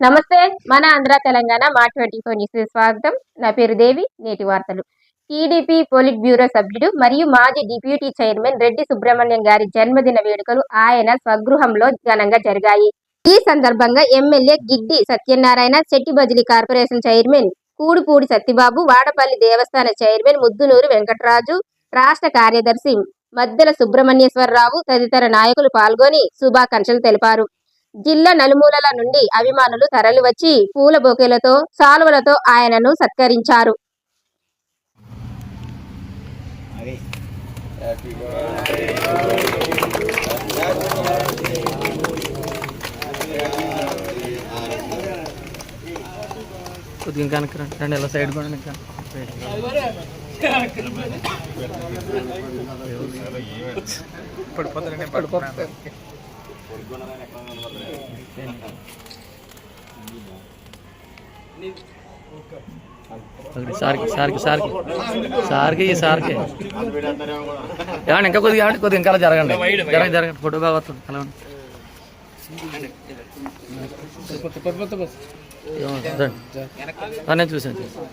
నమస్తే మన ఆంధ్ర తెలంగాణ మా ట్వంటీ ఫోర్ న్యూస్ స్వాగతం. నా పేరు దేవి నేటి వార్తలు. టీడీపీ పోలిట్ బ్యూరో సభ్యుడు మరియు మాజీ డిప్యూటీ చైర్మన్ రెడ్డి సుబ్రహ్మణ్యం గారి జన్మదిన వేడుకలు ఆయన స్వగృహంలో ఘనంగా జరిగాయి. ఈ సందర్భంగా ఎమ్మెల్యే గిడ్డి సత్యనారాయణ శెట్టి బజిలీ కార్పొరేషన్ చైర్మన్ కూడుపూడి సత్యబాబు వాడపల్లి దేవస్థాన చైర్మన్ ముద్దునూరు వెంకటరాజు రాష్ట్ర కార్యదర్శి మద్దెల సుబ్రహ్మణ్యేశ్వరరావు తదితర నాయకులు పాల్గొని శుభాకాంక్షలు తెలిపారు. జిల్లా నలుమూలల నుండి అభిమానులు తరలివచ్చి పూల బొకేలతో సాలువలతో ఆయనను సత్కరించారు. కొద్దిగా ఇంకా వెనక్కి రండి. రండి ఎలా సైడ్ కూడా ఇంకా పడిపోతుంది సార్కి సార్కి సార్కి సార్కి సార్కి ఏమండి ఇంకా కొద్దిగా ఏమండి కొద్దిగా ఇంకా అలా జరగండి. జరగండి జరగండి. ఫోటో బాగా వస్తుంది. అలా ఉండి. నేను చూసాను చూసాను